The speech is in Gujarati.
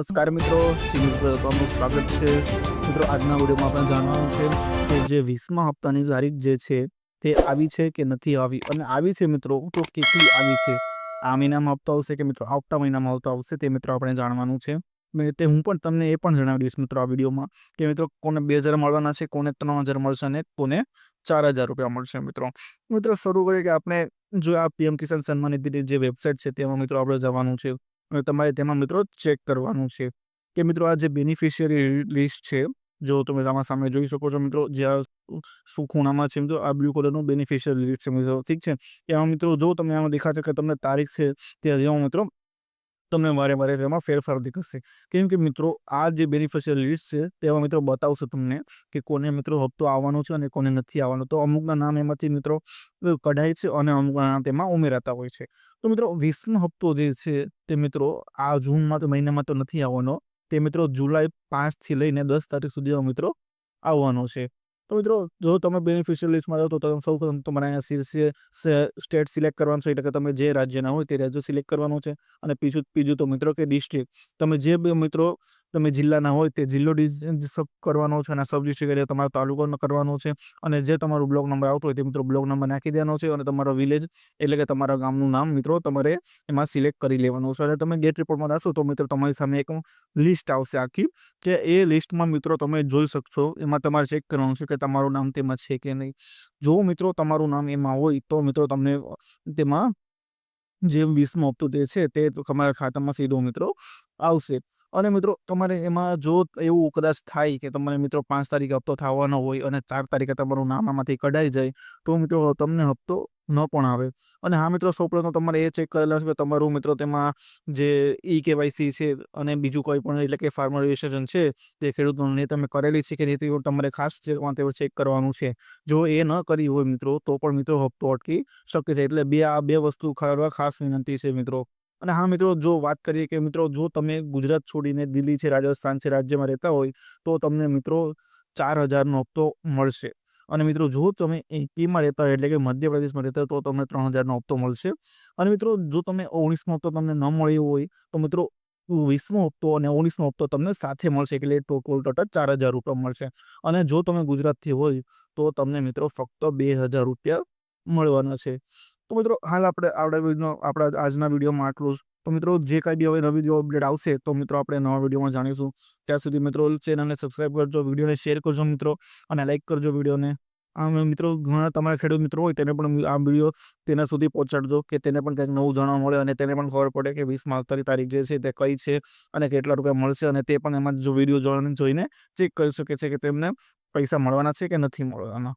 નમસ્કાર મિત્રો ચીનીઝ સ્વાગત છે. મિત્રો, આજના વિડીયોમાં આપણે જાણવાનું છે કે જે વીસમા હપ્તાની તારીખ જે છે, તે આવી છે કે નથી આવી? અને આવી છે મિત્રો, તો કેટલી આવી છે? આ મહિનામાં હપ્તો આવશે કે મિત્રો આવતા મહિનામાં હપ્તો આવશે તે મિત્રો આપણે જાણવાનું છે. તે હું પણ તમને એ પણ જણાવી દઈશ મિત્રો આ વિડીયોમાં કે મિત્રો, કોને બે હજાર મળવાના છે, કોને ત્રણ હજાર મળશે અને કોને ચાર હજાર રૂપિયા મળશે મિત્રો. મિત્રો, શરૂ કરીએ કે આપણે જો આ પીએમ કિસાન સન્માન નિધિની જે વેબસાઇટ છે, તેમાં મિત્રો આપણે જવાનું છે. તમારે તેમાં મિત્રો ચેક કરવાનું છે. કે મિત્રો આ જે બેનિફિશિયરી લિસ્ટ છે, જો તમે આમાં સામે જોઈ શકો છો મિત્રો, જે આ શું ખૂણામાં છે મિત્રો, આ બ્લુ કલરનું બેનિફિશિયરી લિસ્ટ છે મિત્રો, ઠીક છે? એમાં મિત્રો જો તમને આમાં દેખાશે કે તમને તારીખ છે, તે જેમાં મિત્રો તમને મારે મારે તેમાં ફેરફાર દેખાશે. કેમ કે મિત્રો, આ જે બેનિફિશિયલ લિસ્ટ છે તેમાં મિત્રો બતાવશે તમને કે કોને મિત્રો હપ્તો આવવાનો છે અને કોને નથી આવવાનો. તો અમુકના નામ એમાંથી મિત્રો કઢાય છે અને અમુકના નામ તેમાં ઉમેરાતા હોય છે. તો મિત્રો વીસમો હપ્તો જે છે, તે મિત્રો આ જૂનમાં તો મહિનામાં તો નથી આવવાનો. તે મિત્રો જુલાઈ પાંચથી લઈને દસ તારીખ સુધીમાં મિત્રો આવવાનો છે. તો મિત્રો, જો તમે બેનિફિશિયલ લિસ્ટમાં જાઓ તો તમે સૌ પ્રથમ તમારે અહીંયા શીર્ષે સ્ટેટ સિલેક્ટ કરવાનું છે, એટલે કે તમે જે રાજ્યના હોય તે રાજ્ય સિલેક્ટ કરવાનું છે. અને બીજું બીજું તો મિત્રો કે ડિસ્ટ્રિક્ટ તમે જે મિત્રો તમે જિલ્લાના હોય તે જિલ્લો સબ કરવાનો છે અને સબ ડિસ્ટ્રિક્ટ એટલે તમારો તાલુકો કરવાનો છે. અને જે તમારો બ્લોક નંબર આવતો હોય તે મિત્રો બ્લોક નંબર નાખી દેવાનો છે અને તમારો વિલેજ એટલે કે તમારા ગામનું નામ મિત્રો તમારે એમાં સિલેક્ટ કરી લેવાનું છે. અને તમે ગેટ રિપોર્ટમાં જશો તો મિત્રો તમારી સામે એક લિસ્ટ આવશે આખી કે એ લિસ્ટમાં મિત્રો તમે જોઈ શકશો. એમાં તમારે ચેક કરવાનું છે કે તમારું નામ તેમાં છે કે નહીં. જો મિત્રો તમારું નામ એમાં હોય તો મિત્રો તમને તેમાં જે વીસમો હપ્તો તે છે તે તમારા ખાતામાં સીધો મિત્રો આવશે. અને મિત્રો, તમારે એમાં જો એવું કદાચ થાય કે તમારે મિત્રો પાંચ તારીખે હપ્તો થવાનો હોય અને ચાર તારીખે તમારું નામ આમાંથી કઢાઈ જાય, તો મિત્રો તમને હપ્તો ન પણ આવે. અને હા મિત્રો સૌપ્રથમ તમારે એ ચેક કરેલા છે કે તમારું મિત્રો તેમાં જે ઈ કેવાયસી છે અને બીજું કોઈ પણ એટલે કે ફાર્મર રજિસ્ટ્રેશન છે તે ખેડૂતોને તમે કરેલી છે કે નહીં તે તમારે ખાસ તે ચેક કરવાનું છે. જો એ ન કરી હોય મિત્રો, તો પણ મિત્રો હપ્તો અટકી શકે છે. એટલે બે આ બે વસ્તુ કરવા ખાસ વિનંતી છે મિત્રો. અને હા, મિત્રો, જો વાત કરીએ કે મિત્રો, જો તમે ગુજરાત છોડીને દિલ્હી છે, રાજસ્થાન છે, રાજ્યમાં રહેતા હોય, તો તમને મિત્રો ચાર હજારનો હપ્તો મળશે. અને મિત્રો, જો તમે એપીમાં રહેતા હોય, એટલે કે મધ્યપ્રદેશમાં રહેતા તો તમને ત્રણ હજારનો હપ્તો મળશે. અને મિત્રો, જો તમે ઓગણીસનો હપ્તો તમને ન મળ્યો હોય, તો મિત્રો, વીસમો હપ્તો અને ઓગણીસમો હપ્તો તમને સાથે મળશે, એટલે ટોટલ ટોટલ ચાર હજાર રૂપિયા મળશે. અને જો તમે ગુજરાતથી હોય, તો તમને મિત્રો ફક્ત બે હજાર રૂપિયા મળવાના છે. તો મિત્રો, હાલ આપણે આપણા વીડિયો આપણા આજના વિડીયોમાં આટલું જ. તો મિત્રો, જે કાંઈ બી હવે નવી અપડેટ આવશે, તો મિત્રો આપણે નવા વિડીયોમાં જાણીશું. ત્યાં સુધી મિત્રો ચેનલને સબસ્ક્રાઈબ કરજો વિડીયોને શેર કરજો મિત્રો, અને લાઇક કરજો વિડીયોને આમ મિત્રો, ઘણા તમારા ખેડૂત મિત્રો હોય, તેને પણ આ વીડિયો તેના સુધી પહોંચાડજો, કે તેને પણ કંઈક નવું જાણવા મળે, અને તેને પણ ખબર પડે કે વીસ માર્ચની તારીખ જે છે, તે કઈ છે, અને કેટલા રૂપિયા મળશે, અને તે પણ એમાં જો વીડિયો જોઈને ચેક કરી શકે છે કે તેમને પૈસા મળવાના છે કે નથી મળવાના.